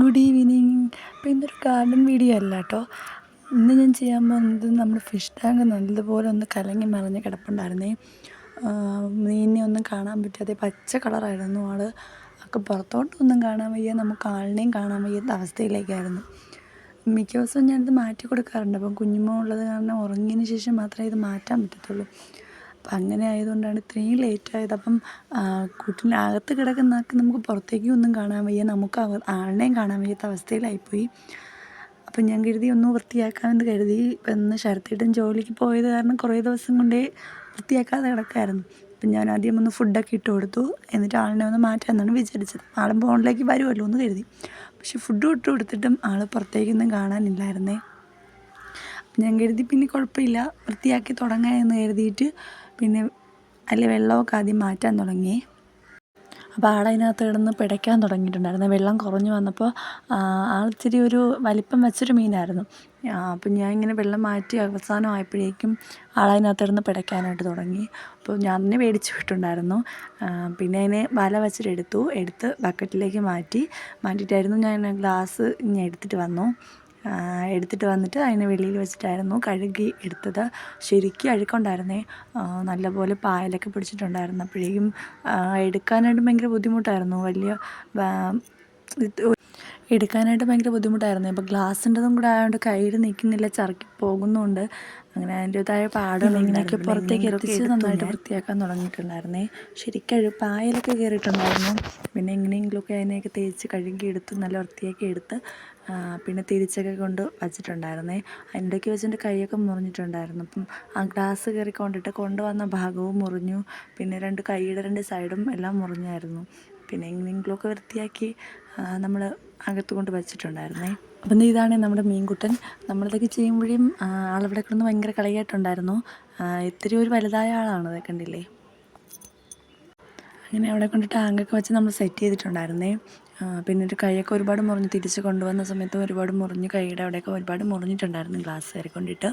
Good evening അപ്പോൾ ഇന്നൊരു garden video അല്ല കേട്ടോ ഇന്ന് ഞാൻ ചെയ്യാൻ പോകുന്നത് നമ്മുടെ ഫിഷ് ടാങ്ക് നല്ലതുപോലെ ഒന്ന് കലങ്ങി മറിഞ്ഞ് കിടപ്പുണ്ടായിരുന്നേ. മീനിനെ ഒന്നും കാണാൻ പറ്റാതെ പച്ച കളറായിരുന്നു ആൾ ഒക്കെ പുറത്തോട്ടൊന്നും കാണാൻ വയ്യ നമുക്ക് ആളിനെയും കാണാൻ വയ്യാത്ത അവസ്ഥയിലേക്കായിരുന്നു. മിക്ക ദിവസവും ഞാനിത് മാറ്റി കൊടുക്കാറുണ്ട്. അപ്പം കുഞ്ഞുമോ ഉള്ളത് കാരണം ഉറങ്ങിയതിന് ശേഷം മാത്രമേ ഇത് മാറ്റാൻ പറ്റത്തുള്ളൂ. അപ്പം അങ്ങനെ ആയതുകൊണ്ടാണ് ഇത്രയും ലേറ്റ് ആയത്. അപ്പം കൂട്ടിനകത്ത് കിടക്കുന്നതൊക്കെ നമുക്ക് പുറത്തേക്കും ഒന്നും കാണാൻ വയ്യ. നമുക്ക് ആളിനെയും കാണാൻ വയ്യാത്ത അവസ്ഥയിലായിപ്പോയി. അപ്പം ഞാൻ കരുതി ഒന്ന് വൃത്തിയാക്കാമെന്ന് കരുതി ഇന്ന് ശരത്തേട്ടൻ ജോലിക്ക് പോയത് കാരണം കുറേ ദിവസം കൊണ്ടേ വൃത്തിയാക്കാതെ കിടക്കായിരുന്നു. അപ്പം ഞാൻ ആദ്യം ഒന്ന് ഫുഡൊക്കെ ഇട്ട് കൊടുത്തു. എന്നിട്ട് ആളിനെ ഒന്ന് മാറ്റാമെന്നാണ് വിചാരിച്ചത്. ആളും ഫോണിലേക്ക് വരുമല്ലോ എന്ന് കരുതി. പക്ഷെ ഫുഡ് ഇട്ട് കൊടുത്തിട്ടും ആൾ പുറത്തേക്കൊന്നും കാണാനില്ലായിരുന്നേ. ഞാൻ കരുതി പിന്നെ കുഴപ്പമില്ല. വൃത്തിയാക്കി തുടങ്ങാമെന്ന് കരുതിയിട്ട് പിന്നെ അതിൽ വെള്ളമൊക്കെ ആദ്യം മാറ്റാൻ തുടങ്ങി. അപ്പോൾ ആളതിനകത്ത് കിടന്ന് പിടയ്ക്കാൻ തുടങ്ങിയിട്ടുണ്ടായിരുന്നു. വെള്ളം കുറഞ്ഞു വന്നപ്പോൾ ആൾ ഇച്ചിരി ഒരു വലിപ്പം വെച്ചൊരു മീനായിരുന്നു. അപ്പം ഞാൻ ഇങ്ങനെ വെള്ളം മാറ്റി അവസാനം ആയപ്പോഴേക്കും ആളതിനകത്ത് കിടന്ന് പിടയ്ക്കാനായിട്ട് തുടങ്ങി. അപ്പോൾ ഞാൻ തന്നെ മേടിച്ചു വിട്ടുണ്ടായിരുന്നു പിന്നെ അതിനെ വല വെച്ചിട്ട് എടുത്തു. എടുത്ത് ബക്കറ്റിലേക്ക് മാറ്റി. മാറ്റിയിട്ടായിരുന്നു ഞാൻ ഗ്ലാസ് ഇങ്ങനെ എടുത്തിട്ട് വന്നു. എടുത്തിട്ട് വന്നിട്ട് അതിനെ വെളിയിൽ വെച്ചിട്ടായിരുന്നു കഴുകി എടുത്തത്. ശരിക്കും അഴുക്കുണ്ടായിരുന്നേ. നല്ലപോലെ പായലൊക്കെ പിടിച്ചിട്ടുണ്ടായിരുന്നു അപ്പോഴേക്കും എടുക്കാനായിട്ട് ഭയങ്കര ബുദ്ധിമുട്ടായിരുന്നു. വലിയ എടുക്കാനായിട്ട് ഭയങ്കര ബുദ്ധിമുട്ടായിരുന്നു. അപ്പോൾ ഗ്ലാസിന്റെതും കൂടെ ആയതുകൊണ്ട് കയ്യിൽ നിൽക്കുന്നില്ല ചറുക്കി പോകുന്നുണ്ട്. അങ്ങനെ അതിന്റെതായ പാടുകൾ ഇങ്ങനെയൊക്കെ പുറത്തേക്ക് എത്തിച്ച് നന്നായിട്ട് വൃത്തിയാക്കാൻ തുടങ്ങിയിട്ടുണ്ടായിരുന്നേ. ശരിക്കും പായലൊക്കെ കയറിയിട്ടുണ്ടായിരുന്നു. പിന്നെ എങ്ങനെയെങ്കിലുമൊക്കെ അതിനെയൊക്കെ തേച്ച് കഴുകി എടുത്ത് നല്ല വൃത്തിയാക്കി എടുത്ത് പിന്നെ തിരിച്ചൊക്കെ കൊണ്ട് വച്ചിട്ടുണ്ടായിരുന്നേ. അതിന്റെയൊക്കെ വെച്ചിട്ട് കൈയൊക്കെ മുറിഞ്ഞിട്ടുണ്ടായിരുന്നു. അപ്പം ആ ഗ്ലാസ് കയറി കൊണ്ടിട്ട് കൊണ്ടുവന്ന ഭാഗവും മുറിഞ്ഞു. പിന്നെ രണ്ട് കൈയുടെ രണ്ട് സൈഡും എല്ലാം മുറിഞ്ഞായിരുന്നു. പിന്നെ എങ്ങനെയെങ്കിലുമൊക്കെ വൃത്തിയാക്കി നമ്മൾ അകത്ത് കൊണ്ട് വെച്ചിട്ടുണ്ടായിരുന്നേ. അപ്പം ഇതാണ് നമ്മുടെ മീൻകുട്ടൻ. നമ്മളിതൊക്കെ ചെയ്യുമ്പോഴും ആളവിടെ കിടന്ന് ഭയങ്കര കളിയായിട്ടുണ്ടായിരുന്നു. ഇത്തിരി ഒരു വലുതായ ആളാണ് കണ്ടില്ലേ? അങ്ങനെ അവിടെ കൊണ്ട് ടാങ്കൊക്കെ വെച്ച് നമ്മൾ സെറ്റ് ചെയ്തിട്ടുണ്ടായിരുന്നേ. പിന്നെ ഒരു കൈയൊക്കെ ഒരുപാട് മുറിഞ്ഞ് തിരിച്ച് കൊണ്ടുവന്ന സമയത്ത് ഒരുപാട് മുറിഞ്ഞ് കൈയുടെ അവിടെയൊക്കെ ഒരുപാട് മുറിഞ്ഞിട്ടുണ്ടായിരുന്നു ഗ്ലാസ് കയറി കൊണ്ടിട്ട്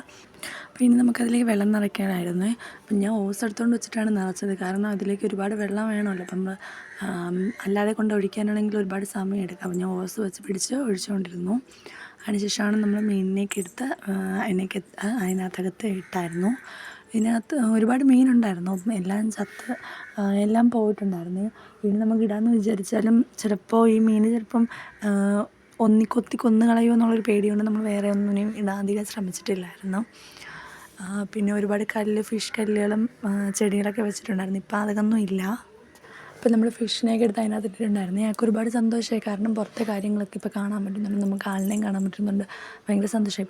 അപ്പോൾ ഇനി നമുക്കതിലേക്ക് വെള്ളം നിറയ്ക്കാനായിരുന്നു. അപ്പം ഞാൻ ഓസ് എടുത്തുകൊണ്ട് വെച്ചിട്ടാണ് നിറച്ചത്. കാരണം അതിലേക്ക് ഒരുപാട് വെള്ളം വേണമല്ലോ. അപ്പം അല്ലാതെ കൊണ്ട് ഒഴിക്കാനാണെങ്കിൽ ഒരുപാട് സമയം എടുക്കാം. അപ്പം ഞാൻ ഓസ് വെച്ച് പിടിച്ച് ഒഴിച്ചുകൊണ്ടിരുന്നു. അതിനുശേഷമാണ് നമ്മൾ മീനിനേക്ക് എടുത്ത് അതിനേക്ക് അതിനകത്തകത്ത് ഇട്ടായിരുന്നു. ഇതിനകത്ത് ഒരുപാട് മീനുണ്ടായിരുന്നു. എല്ലാം ചത്ത് എല്ലാം പോയിട്ടുണ്ടായിരുന്നു. ഇനി നമുക്ക് ഇടാമെന്ന് വിചാരിച്ചാലും ചിലപ്പോൾ ഈ മീൻ ചിലപ്പം ഒന്നി കൊത്തി കൊന്നു കളയുമോ എന്നുള്ളൊരു പേടിയുണ്ട്. നമ്മൾ വേറെ ഒന്നിനെയും ഇടാൻ അധികം ശ്രമിച്ചിട്ടില്ലായിരുന്നു. പിന്നെ ഒരുപാട് കല്ല് ഫിഷ് കല്ലുകളും ചെടികളൊക്കെ വെച്ചിട്ടുണ്ടായിരുന്നു. ഇപ്പോൾ അതൊന്നും ഇല്ല. അപ്പോൾ നമ്മൾ ഫിഷിനെയൊക്കെ എടുത്ത് അതിനകത്ത് ഇട്ടിട്ടുണ്ടായിരുന്നു ഞങ്ങൾക്ക് ഒരുപാട് സന്തോഷമായി. കാരണം പുറത്തെ കാര്യങ്ങളൊക്കെ ഇപ്പോൾ കാണാൻ പറ്റുന്നുണ്ട്. നമുക്ക് ആളിനെയും കാണാൻ പറ്റുന്നുണ്ട്. ഭയങ്കര സന്തോഷമായി.